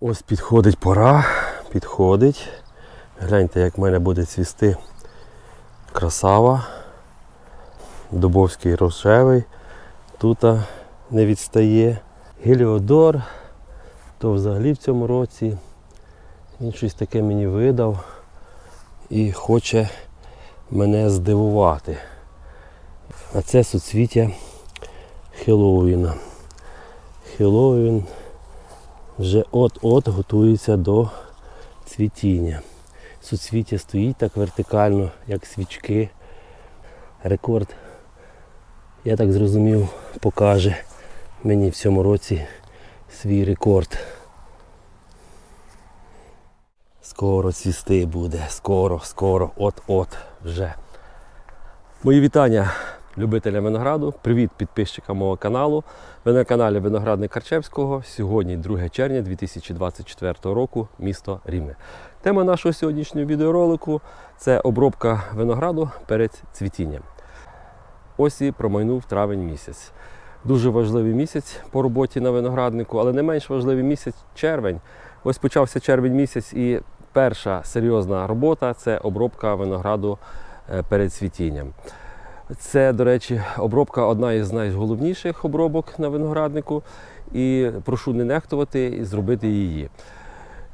Ось підходить пора, підходить. Гляньте, як в мене буде цвісти красава. Дубовський рожевий. Тут не відстає. Геліодор, то взагалі в цьому році він щось таке мені видав і хоче мене здивувати. А це суцвіття Хеллоуіна. Хеллоуін вже от-от готується до цвітіння. Суцвіття стоїть так вертикально, як свічки. Рекорд, я так зрозумів, покаже мені в цьому році свій рекорд. Скоро цвісти буде, скоро, скоро, от-от вже. Мої вітання любителям винограду. Привіт підписчикам мого каналу. Ви на каналі Виноградник Карчевського. Сьогодні 2 червня 2024 року, місто Рівне. Тема нашого сьогоднішнього відеоролику це обробка винограду перед цвітінням. Ось і промайнув травень місяць. Дуже важливий місяць по роботі на винограднику, але не менш важливий місяць червень. Ось почався червень місяць і перша серйозна робота це обробка винограду е, перед цвітінням. Це, до речі, обробка одна із найголовніших обробок на винограднику. І прошу не нехтувати і зробити її.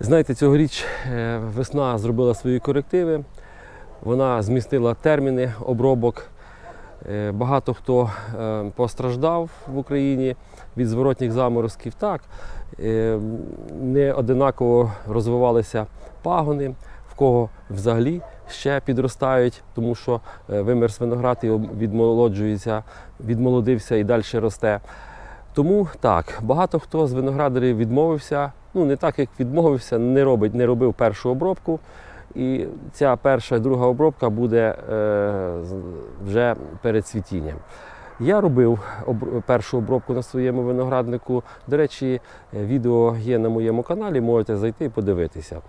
Знаєте, цьогоріч е, весна зробила свої корективи, вона змістила терміни обробок. Е, Багато хто е, постраждав в Україні від зворотніх заморозків. Так, не одинаково розвивалися пагони, в кого взагалі ще підростають, тому що е, вимерз виноград і відмолоджується, відмолодився і далі росте. Тому так, багато хто з виноградарів відмовився. Ну не так, як відмовився, не робить, не робив першу обробку. І ця перша друга обробка буде е, вже перед цвітінням. Я робив об- першу обробку на своєму винограднику. До речі, е, відео є на моєму каналі, можете зайти і подивитися.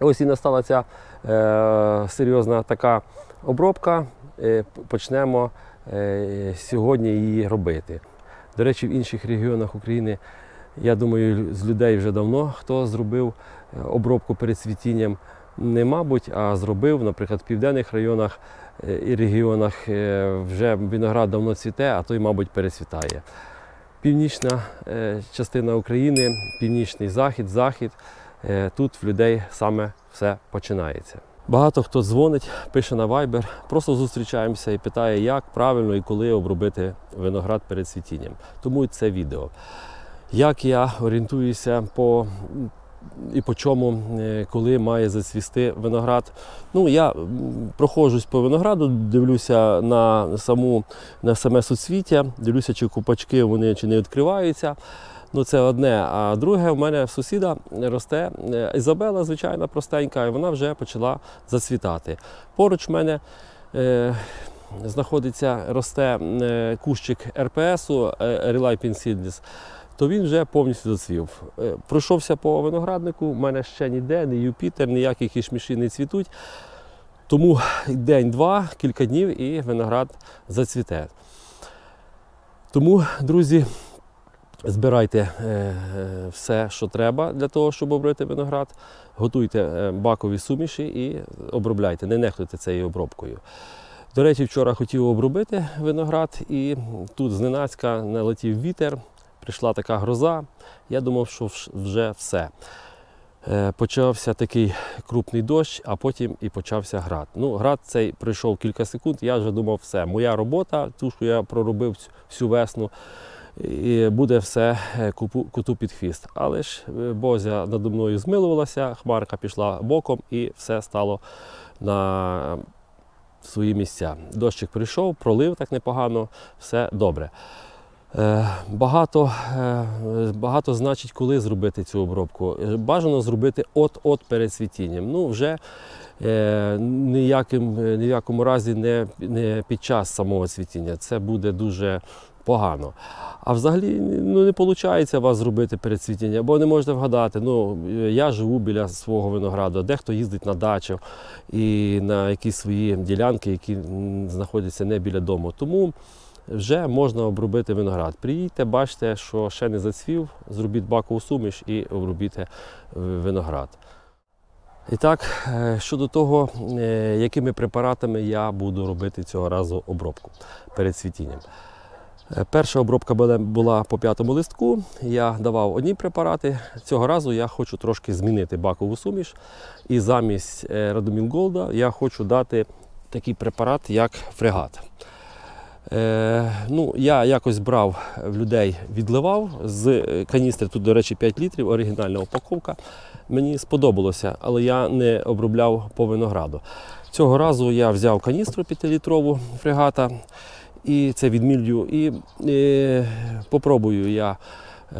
Ось і настала ця е, серйозна така обробка. Е, почнемо е, сьогодні її робити. До речі, в інших регіонах України, я думаю, з людей вже давно хто зробив е, обробку перед цвітінням, не мабуть, а зробив, наприклад, в південних районах е, і регіонах е, вже виноград давно цвіте, а той, мабуть, перецвітає. Північна частина України, північний захід, захід. Е, Тут в людей саме все починається. Багато хто дзвонить, пише на Viber, просто зустрічаємося і питає, як правильно і коли обробити виноград перед цвітінням. Тому це відео. Як я орієнтуюся по і по чому, е, коли має зацвісти виноград. Ну, я проходжусь по винограду, дивлюся на саму на саме суцвіття, дивлюся, чи купачки вони чи не відкриваються. Ну, це одне. А друге, в мене сусіда росте е, Ізабела, звичайна, простенька, і вона вже почала зацвітати. Поруч в мене е, знаходиться, росте е, кущик РПСу е, Relife Seedless, то він вже повністю зацвів. Пройшовся по винограднику, в мене ще ніде, ні Юпітер, ніякі кішміші не цвітуть. Тому день-два, кілька днів і виноград зацвіте. Тому, друзі, збирайте е, е, все, що треба для того, щоб обробити виноград. Готуйте е, бакові суміші і обробляйте, не нехтуйте цією обробкою. До речі, вчора хотів обробити виноград, і тут зненацька налетів вітер, прийшла така гроза. Я думав, що вже все. Почався такий крупний дощ, а потім і почався град. Ну, град цей пройшов кілька секунд, я вже думав, все, моя робота, ту, що я проробив всю весну, і буде все е, куту під хвіст. Але ж е, Бозя надо мною змилувалася, хмарка пішла боком і все стало на свої місця. Дощик прийшов, пролив так непогано, все добре. Е, Багато, багато значить, коли зробити цю обробку. Бажано зробити от-от перед цвітінням. Ну, вже ніяким, е, ні в якому разі не, не під час самого цвітіння. Це буде дуже погано. А взагалі ну, не виходить вас зробити перед цвітінням, бо не можете вгадати. Ну, е, я живу біля свого винограду, дехто їздить на дачу і на якісь свої ділянки, які знаходяться не біля дому. Тому вже можна обробити виноград. Приїдьте, бачите, що ще не зацвів, зробіть бакову суміш і обробіть е, виноград. І так, е, щодо того, е, якими препаратами я буду робити цього разу обробку перед цвітінням. Е, Перша обробка була- по п'ятому листку. Я давав одні препарати. Цього разу я хочу трошки змінити бакову суміш. І замість е, Голда я хочу дати такий препарат, як фрегат. Е, ну, я якось брав в людей, відливав з е, каністри, тут, до речі, 5 літрів, оригінальна упаковка. Мені сподобалося, але я не обробляв по винограду. Цього разу я взяв каністру 5-літрову фрегата і це відміллю, і е, попробую я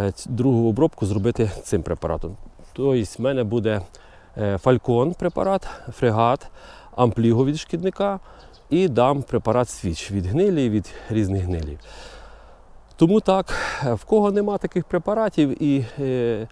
е, другу обробку зробити цим препаратом. Тобто в мене буде е, фалькон препарат, фрегат, ампліго від шкідника і дам препарат свіч від гнилі, від різних гнилів. Тому так, в кого нема таких препаратів і е,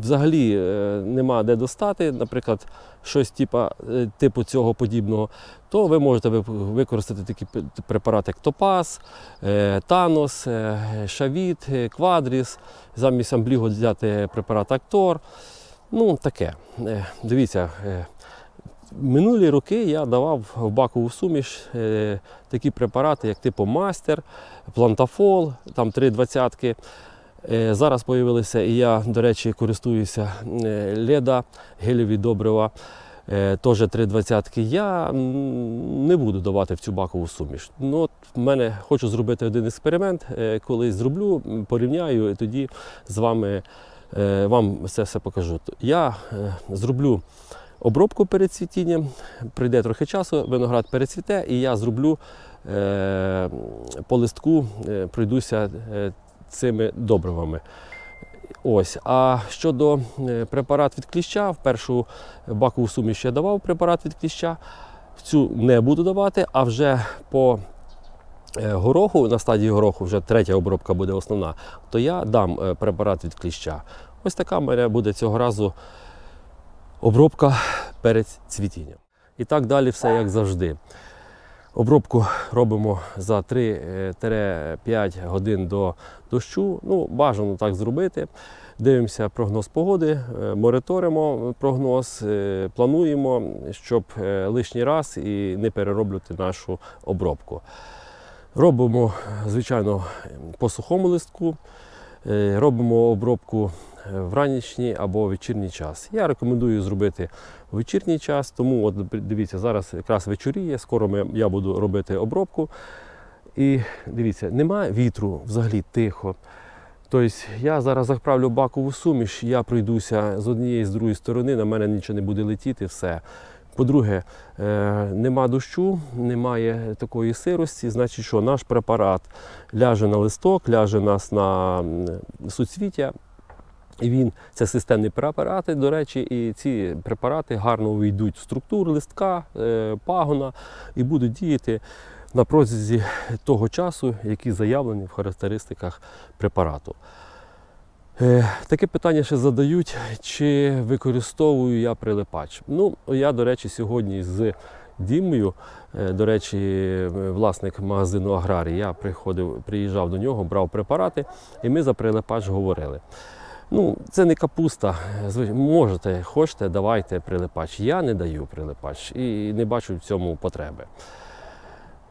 взагалі е, нема де достати, наприклад, щось типа, е, типу цього подібного, то ви можете використати такі препарати, як Топаз, е, Танос, е, Шавіт, е, Квадріс, замість амбліго взяти препарат Актор. Ну, таке. Е, Дивіться, е, минулі роки я давав в бакову суміш е, такі препарати, як типу Мастер, Плантафол, там три двадцятки. Е, Зараз з'явилися, і я, до речі, користуюся е, Леда, гелеві добрива, теж три двадцятки. Я не буду давати в цю бакову суміш. Ну, от в мене хочу зробити один експеримент, колись зроблю, порівняю і тоді з вами вам це все покажу. Я зроблю обробку перед цвітінням, прийде трохи часу, виноград перецвіте, і я зроблю е, по листку, е, пройдуся е, цими добривами. Ось. А щодо е, препарат від кліща, в першу бакову суміш я давав препарат від кліща, в цю не буду давати, а вже по е, гороху, на стадії гороху, вже третя обробка буде основна, то я дам препарат від кліща. Ось така в мене буде цього разу обробка перед цвітінням. І так далі все як завжди. Обробку робимо за 3-5 годин до дощу. Ну, бажано так зробити. Дивимося прогноз погоди, е, мониторимо прогноз, е, плануємо, щоб е, лишній раз і не перероблювати нашу обробку. Робимо, звичайно, по сухому листку, е, робимо обробку е, в ранішній або вечірній час. Я рекомендую зробити в вечірній час, тому от дивіться, зараз якраз вечоріє, скоро ми, я буду робити обробку. І дивіться, немає вітру, взагалі тихо. Тобто я зараз заправлю бакову суміш, я пройдуся з однієї з другої сторони, на мене нічого не буде летіти, все. По-друге, е, нема дощу, немає такої сирості, значить, що наш препарат ляже на листок, ляже нас на суцвіття. Він це системні препарати, до речі, і ці препарати гарно увійдуть в структуру листка, е, пагона і будуть діяти на протязі того часу, які заявлені в характеристиках препарату. Е, Таке питання ще задають, чи використовую я прилипач. Ну, я, до речі, сьогодні з Дімою, е, до речі, власник магазину Аграрій, я приходив, приїжджав до нього, брав препарати, і ми за прилипач говорили. Ну, це не капуста. Можете, хочете, давайте прилипач. Я не даю прилипач і не бачу в цьому потреби.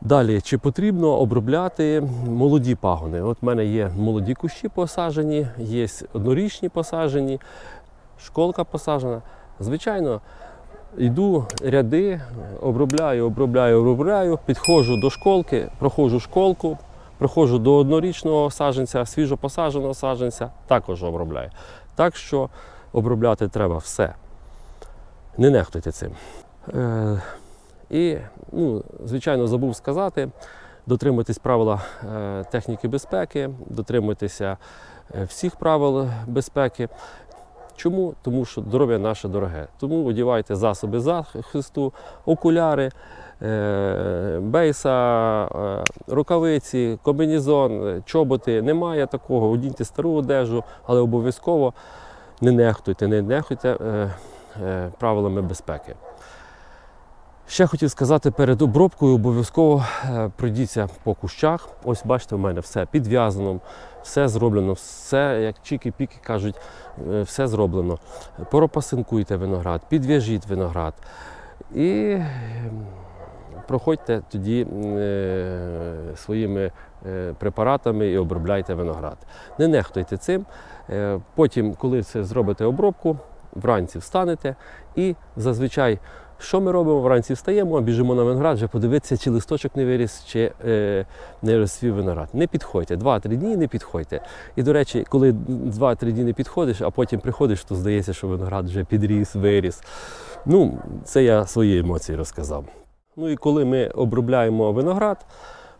Далі, чи потрібно обробляти молоді пагони? От в мене є молоді кущі посаджені, є однорічні посаджені, школка посаджена. Звичайно, йду ряди, обробляю, обробляю, обробляю, підходжу до школки, проходжу школку, приходжу до однорічного саджанця, свіжо посадженого саджанця, також обробляю. Так що обробляти треба все. Не нехтуйте цим. І, ну, звичайно, забув сказати, дотримуйтесь правила е, техніки безпеки, дотримуйтеся е, всіх правил безпеки. Чому? Тому що здоров'я наше дороге. Тому одівайте засоби захисту, окуляри, е, бейса, рукавиці, комбінезон, чоботи. Немає такого. Одіньте стару одежу, але обов'язково не нехтуйте, не нехтуйте правилами безпеки. Ще хотів сказати перед обробкою обов'язково е, пройдіться по кущах. Ось бачите, в мене все підв'язано, все зроблено, все, як чіки-піки кажуть, е, все зроблено. Поропасинкуйте виноград, підв'яжіть виноград. І ем, проходьте тоді е, своїми препаратами і обробляйте виноград. Не нехтуйте цим. Потім, коли це зробите обробку, вранці встанете і зазвичай. Що ми робимо? Вранці встаємо, біжимо на виноград, вже подивитися, чи листочок не виріс, чи е, не розцвів виноград. Не підходьте. Два-три дні не підходьте. І, до речі, коли два-три дні не підходиш, а потім приходиш, то здається, що виноград вже підріс, виріс. Ну, це я свої емоції розказав. Ну і коли ми обробляємо виноград,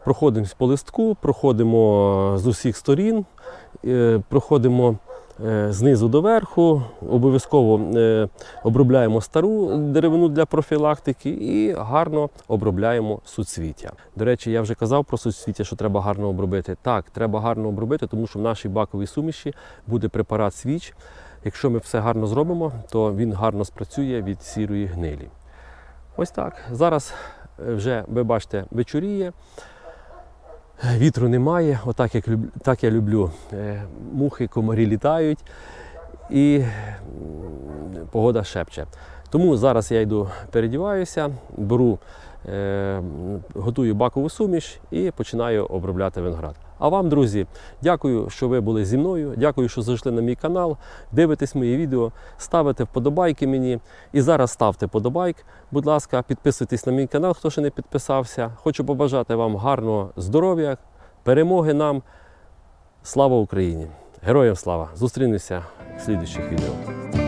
проходимо по листку, проходимо з усіх сторін, е, проходимо знизу до верху, обов'язково е, обробляємо стару деревину для профілактики і гарно обробляємо суцвіття. До речі, я вже казав про суцвіття, що треба гарно обробити. Так, треба гарно обробити, тому що в нашій баковій суміші буде препарат свіч. Якщо ми все гарно зробимо, то він гарно спрацює від сірої гнилі. Ось так. Зараз е, вже ви бачите, вечоріє. Вітру немає, отак як так я люблю. Е, Мухи, комарі літають і погода шепче. Тому зараз я йду передіваюся, беру, е, готую бакову суміш і починаю обробляти виноград. А вам, друзі, дякую, що ви були зі мною. Дякую, що зайшли на мій канал. Дивитесь мої відео, ставите вподобайки мені. І зараз ставте вподобайк. Будь ласка, підписуйтесь на мій канал, хто ще не підписався. Хочу побажати вам гарного здоров'я, перемоги нам. Слава Україні! Героям слава! Зустрінемося в слідуючих відео.